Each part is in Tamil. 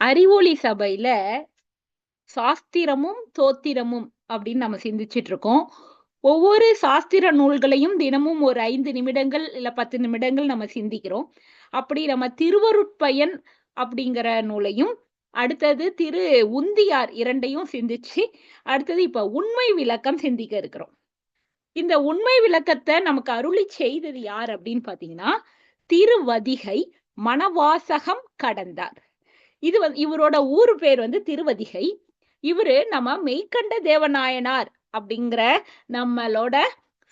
அறிவொளி சபையில சாஸ்திரமும் தோத்திரமும் அப்படின்னு நம்ம சிந்திச்சிட்டு இருக்கோம் ஒவ்வொரு சாஸ்திர நூல்களையும் தினமும் ஒரு ஐந்து நிமிடங்கள் இல்ல பத்து நிமிடங்கள் நம்ம சிந்திக்கிறோம். அப்படி நம்ம திருவருட்பயன் அப்படிங்கிற நூலையும் அடுத்தது திரு உந்தியார் இரண்டையும் சிந்திச்சு அடுத்தது இப்ப உண்மை விளக்கம் சிந்திக்க இருக்கிறோம். இந்த உண்மை விளக்கத்தை நமக்கு அருளி செய்தது யார் அப்படின்னு பாத்தீங்கன்னா திருவதிகை மணவாசகம் கடந்தார். இது வந்து இவரோட ஊர் பேர் வந்து திருவதிகை. இவரு நம்ம மெய்கண்ட தேவநாயனார் அப்படிங்கிற நம்மளோட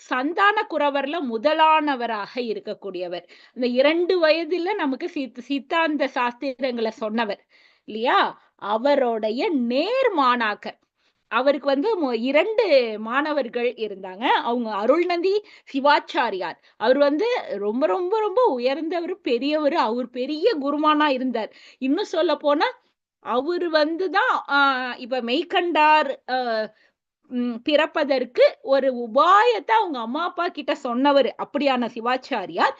சந்தான குறவர்ல முதலானவராக இருக்கக்கூடியவர். இந்த இரண்டு வயதுல நமக்கு சித் சித்தாந்த சாஸ்திரங்களை சொன்னவர் இல்லையா? அவருடைய நேர் மாணாக்கர் அவருக்கு வந்து இரண்டு மாணவர்கள் இருந்தாங்க. அவங்க அருள்நந்தி சிவாச்சாரியார். அவர் வந்து ரொம்ப ரொம்ப ரொம்ப உயர்ந்தவர் பெரியவர். அவர் பெரிய குருமானா இருந்தார். இன்னும் சொல்ல போனா அவர் வந்துதான் ஆஹ் இப்ப மெய்கண்டார் ஆஹ் பிறப்பதற்கு ஒரு உபாயத்தை அவங்க அம்மா அப்பா கிட்ட சொன்னவர். அப்படியான சிவாச்சாரியார்.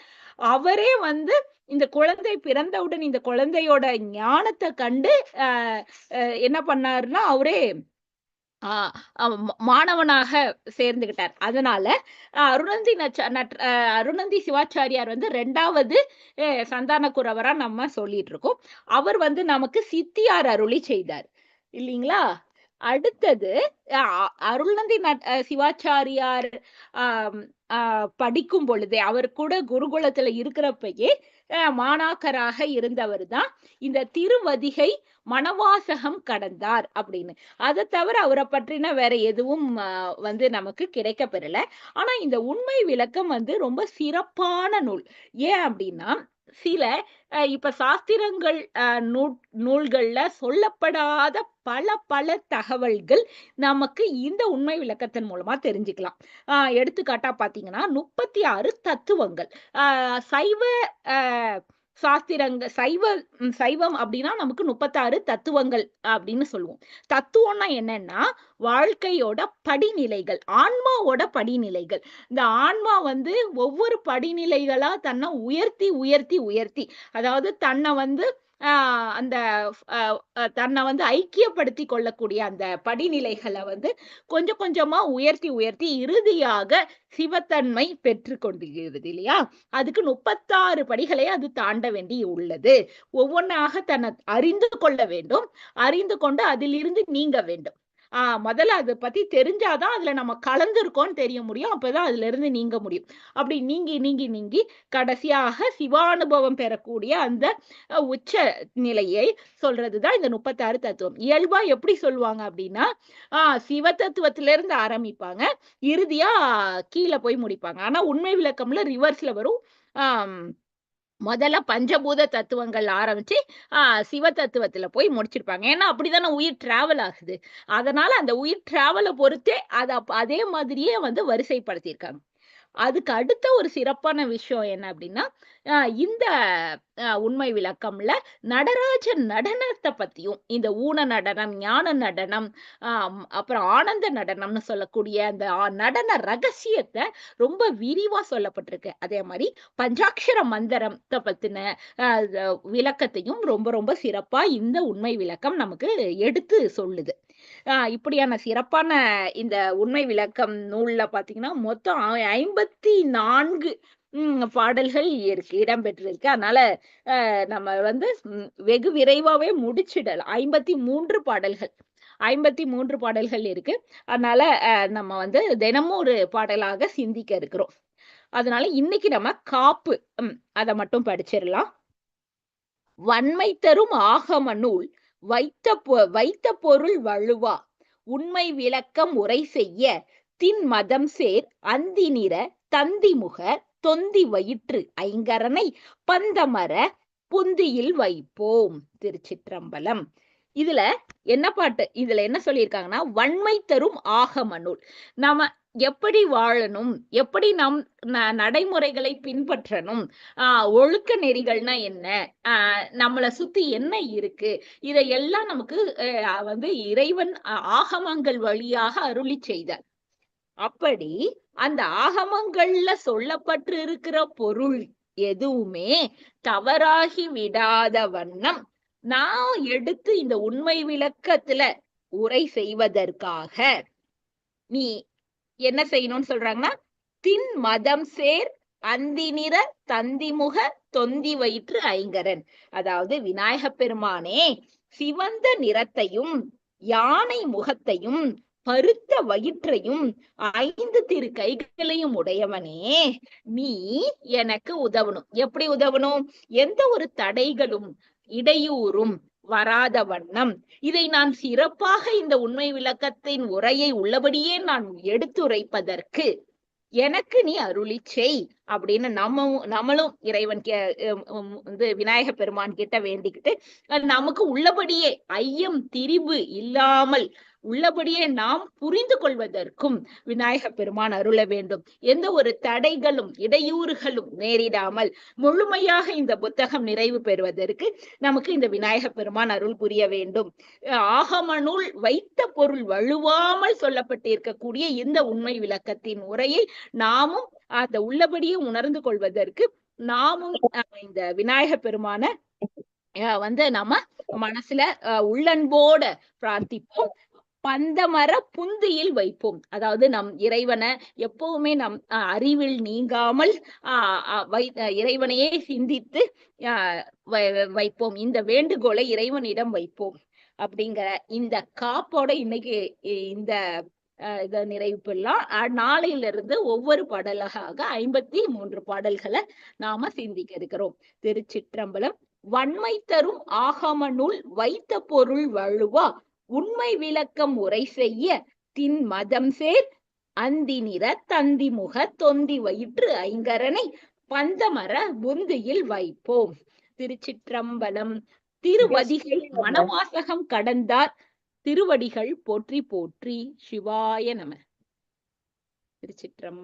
அவரே வந்து இந்த குழந்தை பிறந்தவுடன் இந்த குழந்தையோட ஞானத்தை கண்டு அஹ் என்ன பண்ணாருன்னா அவரே மாணவனாக சேர்ந்துகிட்டார். அதனால அருணந்தி நட் அருணந்தி சிவாச்சாரியார் வந்து ரெண்டாவது சந்தான குறவரா நம்ம சொல்லிட்டு இருக்கோம் அவர் வந்து நமக்கு சித்தியார் அருளி செய்தார். இல்லைங்களா? அடுத்தது அருள்நந்தி சிவாச்சாரியார் படிக்கும் பொழுதே அவர் கூட குருகுலத்துல இருக்கிறப்பயே மாணாக்கராக இருந்தவர் தான் இந்த திருவதிகை மணவாசகம் கடந்தார் அப்படின்னு. அதை தவிர அவரை பற்றின வேற எதுவும் வந்து நமக்கு கிடைக்க பெறல ஆனா இந்த உண்மை விளக்கம் வந்து ரொம்ப சிறப்பான நூல். ஏன் அப்படின்னா சில இப்ப சாஸ்திரங்கள் நூல் நூல்கள்ல சொல்லப்படாத பல பல தகவல்கள் நமக்கு இந்த உண்மை விளக்கத்தின் மூலமா தெரிஞ்சுக்கலாம். எடுத்துக்காட்டா பாத்தீங்கன்னா முப்பத்தி ஆறு தத்துவங்கள் சைவ சாஸ்திரங்கள் சாஸ்திரங்க சைவ சைவம் அப்படின்னா நமக்கு முப்பத்தாறு தத்துவங்கள் அப்படின்னு சொல்லுவோம். தத்துவம்னா என்னன்னா வாழ்க்கையோட படிநிலைகள் ஆன்மாவோட படிநிலைகள். இந்த ஆன்மா வந்து ஒவ்வொரு படிநிலைகளா தன்னை உயர்த்தி உயர்த்தி உயர்த்தி. அதாவது தன்னை வந்து அந்த தன்னை வந்து ஐக்கியப்படுத்தி கொள்ளக்கூடிய அந்த படிநிலைகளை வந்து கொஞ்சம் கொஞ்சமா உயர்த்தி உயர்த்தி இறுதியாக சிவத்தன்மை பெற்று கொண்டிருக்கிறது இல்லையா? அதுக்கு முப்பத்தாறு படிகளை அது தாண்ட வேண்டி உள்ளது. ஒவ்வொன்றாக தன்னை அறிந்து கொள்ள வேண்டும். அறிந்து கொண்டு அதிலிருந்து நீங்க வேண்டும். ஆஹ் முதல்ல அதை பத்தி தெரிஞ்சாதான் அதுல நம்ம கலந்துருக்கோம்னு தெரிய முடியும். அப்பதான் அதுல இருந்து நீங்க முடியும். அப்படி நீங்கி நீங்கி நீங்கி கடைசியாக சிவானுபவம் பெறக்கூடிய அந்த உச்ச நிலையை சொல்றதுதான் இந்த முப்பத்தாறு தத்துவம். இயல்பா எப்படி சொல்லுவாங்க அப்படின்னா ஆஹ் சிவ தத்துவத்தில இருந்து ஆரம்பிப்பாங்க. இறுதியா கீழே போய் முடிப்பாங்க. ஆனா உண்மை விளக்கம்ல ரிவர்ஸ்ல வரும். ஆஹ் முதல்ல பஞ்சபூத தத்துவங்கள் ஆரம்பிச்சு ஆஹ் சிவ தத்துவத்துல போய் முடிச்சிருப்பாங்க. ஏன்னா அப்படிதானே உயிர் டிராவல் ஆகுது. அதனால அந்த உயிர் டிராவலை பொறுத்தே அதை அதே மாதிரியே வந்து வரிசைப்படுத்தியிருக்காங்க. அதுக்கு அடுத்த ஒரு சிறப்பான விஷயம் என்ன அப்படின்னா இந்த உண்மை விளக்கம்ல நடராஜ நடனத்தை பத்தியும் இந்த ஊன நடனம் ஞான நடனம் அப்புறம் ஆனந்த நடனம்னு சொல்லக்கூடிய அந்த நடன ரகசியத்தை ரொம்ப விரிவா சொல்லப்பட்டிருக்கு. அதே மாதிரி பஞ்சாட்சர மந்திரத்தை பத்தின விளக்கத்தையும் ரொம்ப ரொம்ப சிறப்பா இந்த உண்மை விளக்கம் நமக்கு எடுத்து சொல்லுது. ஆஹ் இப்படியான சிறப்பான இந்த உண்மை விளக்கம் நூல்ல பாத்தீங்கன்னா மொத்தம் ஐம்பத்தி நான்கு உம் பாடல்கள் இருக்கு இடம்பெற்றிருக்கு. அதனால நம்ம வந்து வெகு விரைவாவே முடிச்சிடலாம். ஐம்பத்தி மூன்று பாடல்கள். ஐம்பத்தி மூன்று பாடல்கள் இருக்கு. அதனால நம்ம வந்து தினமும் ஒரு பாடலாக சிந்திக்க இருக்கிறோம். அதனால இன்னைக்கு நம்ம காப்பு அதை மட்டும் படிச்சிடலாம். வன்மை தரும் ஆகம நூல் வைத்த வைத்த பொருள் வழுவா. உண்மை விளக்கம் உரை செய்ய தின் மதம் சேர் அந்தி நிற தந்தி முக தொந்தி வயிற்று ஐங்கரனை பந்தமர புந்தியில் வைப்போம். திருச்சிற்றம்பலம். இதுல என்ன பாட்டு? இதுல என்ன சொல்லியிருக்காங்கன்னா வன்மை தரும் ஆகம நூல் நாம எப்படி வாழணும்? எப்படி நம் நடைமுறைகளை பின்பற்றணும்? ஆஹ் ஒழுக்க நெறிகள்னா என்ன? ஆஹ் நம்மளை சுத்தி என்ன இருக்கு? இதையெல்லாம் நமக்கு வந்து இறைவன் ஆகமங்கள் வழியாக அருளி செய்தார். அப்படி அந்த ஆகமங்கள்ல சொல்லப்பட்டு இருக்கிற பொருள் எதுவுமே தவறாகி விடாத வண்ணம் நான் எடுத்து இந்த உண்மை விளக்கத்துல உரை செய்வதற்காக. நீ என்ன செய்யணும்னு சொல்றாங்கன்னா தின் மதம் சேர் அந்திநிற தந்திமுக தொந்தி வயிற்று ஐங்கரன். அதாவது விநாயக பெருமானே சிவந்த நிறத்தையும் யானை முகத்தையும் பருத்த வயிற்றையும் ஐந்து திரு கைகளையும் உடையவனே நீ எனக்கு உதவணும். எப்படி உதவணும்? எந்த ஒரு தடைகளும் இடையூறும் வராத வண்ணம். இதை நான் சிறப்பாக இந்த உண்மை விளக்கத்தின் உரையை உள்ளபடியே நான் எடுத்துரைப்பதற்கு எனக்கு நீ அருளி செய் அப்படின்னு நம்ம நம்மளும் இறைவன் கே வந்து விநாயக பெருமான் கிட்ட வேண்டிக்கிட்டு நமக்கு உள்ளபடியே ஐயம் திரிவு இல்லாமல் உள்ளபடியே நாம் புரிந்து கொள்வதற்கும் விநாயக பெருமான் அருள வேண்டும். எந்த ஒரு தடைகளும் இடையூறுகளும் நேரிடாமல் முழுமையாக இந்த புத்தகம் நிறைவு பெறுவதற்கு நமக்கு இந்த விநாயக பெருமான் அருள் புரிய வேண்டும். ஆகமனுள் வைத்த பொருள் வலுவாமல் சொல்லப்பட்டிருக்கக்கூடிய இந்த உண்மை விளக்கத்தின் உரையை நாமும் அந்த உள்ளபடியே உணர்ந்து கொள்வதற்கு நாமும் இந்த விநாயக பெருமான வந்து நம்ம மனசுல உள்ளன்போட பிரார்த்திப்போம். பந்தமர புந்தியில் வைப்போம். அதாவது நம் இறைவனை எப்பவுமே நம் அறிவில் நீங்காமல் வை இறைவனையே சிந்தித்து வைப்போம். இந்த வேண்டுகோளை இறைவனிடம் வைப்போம். அப்படிங்கிற இந்த காப்போட இன்னைக்கு இந்த இதை நிறைவு பெறலாம் நாளையில இருந்து ஒவ்வொரு பாடலாக ஐம்பத்தி மூன்று பாடல்களை நாம சிந்திக்க இருக்கிறோம். திருச்சிற்றம்பலம் வன்மை தரும் ஆகம நூல் வைத்த பொருள் வழுவா உண்மை விளக்கம் உரை செய்ய தின் மதம் சேர் அந்தி நிற தந்தி முக தொந்தி வயிற்று ஐங்கரனை பந்தமர புந்தியில் வைப்போம். திருச்சிற்றம்பலம் திருவதிகள் மனவாசகம் கடந்தார் திருவடிகள் போற்றி போற்றி சிவாய நம. திருச்சிற்றம்